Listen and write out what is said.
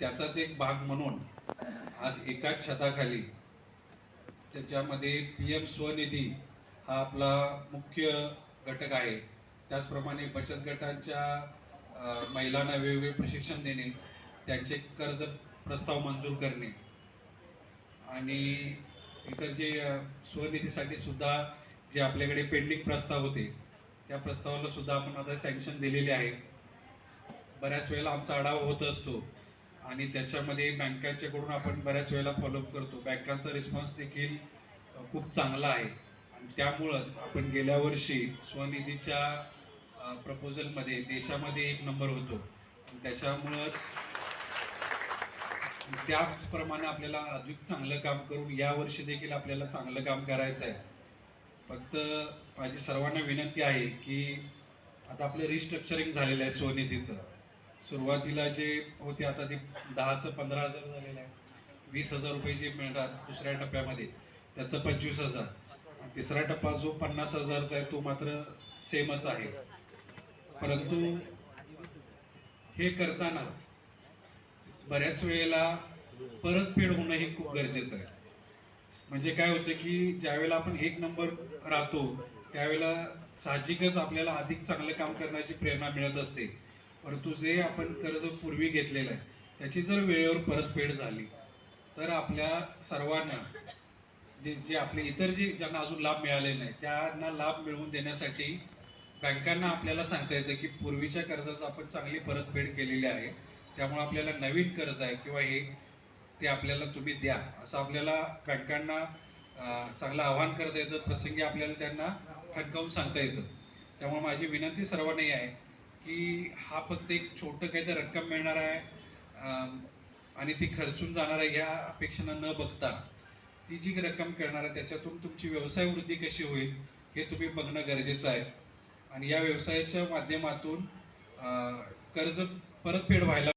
त्याचाच एक भाग म्हणून आज एकाच छताखाली त्याच्यामध्ये पी एम स्वनिधी हा आपला मुख्य घटक आहे. त्याचप्रमाणे बचत गटांच्या महिलांना वेगवेगळे प्रशिक्षण देणे त्यांचे कर्ज प्रस्ताव मंजूर करणे आणि इतर जे स्वनिधीसाठी सुद्धा जे आपल्याकडे पेंडिंग प्रस्ताव होते त्या प्रस्तावाला सुद्धा आपण आता सँक्शन दिलेले आहे. बऱ्याच वेळेला आमचा आढावा होत असतो. आणि त्याच्यामध्ये बँकांच्याकडून आपण बऱ्याच वेळेला फॉलोअप करतो. बँकांचा रिस्पॉन्स देखील खूप चांगला आहे. आणि त्यामुळंच आपण गेल्या वर्षी स्वनिधीच्या प्रपोजलमध्ये देशामध्ये एक नंबर होतो. त्याच्यामुळंच त्याचप्रमाणे आपल्याला अधिक चांगलं काम करून या वर्षी देखील आपल्याला चांगलं काम करायचं आहे. फक्त माझी सर्वांना विनंती आहे की आता आपलं रिस्ट्रक्चरिंग झालेलं आहे स्वनिधीचं. सुरुवातीला जे होते आता ते दहाचं पंधरा हजार झालेलं आहे. वीस हजार रुपये जे मिळतात दुसऱ्या टप्प्यामध्ये त्याचं पंचवीस हजार. तिसरा टप्पा जो पन्नास हजारचा आहे तो मात्र सेमच आहे. परंतु हे करताना बऱ्याच वेळेला परतफेड होणं हे खूप गरजेचं आहे. म्हणजे काय होतं की ज्यावेळेला आपण एक नंबर राहतो त्यावेळेला साहजिकच आपल्याला अधिक चांगलं काम करण्याची प्रेरणा मिळत असते. परंतु जे आपण कर्ज पूर्वी घेतलेलं आहे त्याची जर वेळेवर परतफेड झाली तर आपल्या सर्वांना जे जे आपले इतर जे ज्यांना अजून लाभ मिळाले नाही त्यांना लाभ मिळवून देण्यासाठी बँकांना आपल्याला सांगता येतं की पूर्वीच्या कर्जाचं आपण चांगली परतफेड केलेली आहे त्यामुळे आपल्याला नवीन कर्ज आहे किंवा हे ते आपल्याला तुम्ही द्या असं आपल्याला बँकांना चांगलं आवाहन करता येतं प्रसंगी आपल्याला त्यांना ठणकावून सांगता येतं. त्यामुळे माझी विनंती सर्वांनाही आहे की हा फक्त एक छोटं काहीतरी रक्कम मिळणार आहे. आणि ती खर्चून जाणार आहे या अपेक्षेनं न बघता. ती जी रक्कम करणार आहे त्याच्यातून तुमची व्यवसाय वृद्धी कशी होईल हे तुम्ही बघणं गरजेचं आहे. आणि या व्यवसायाच्या माध्यमातून कर्ज परतफेड व्हायला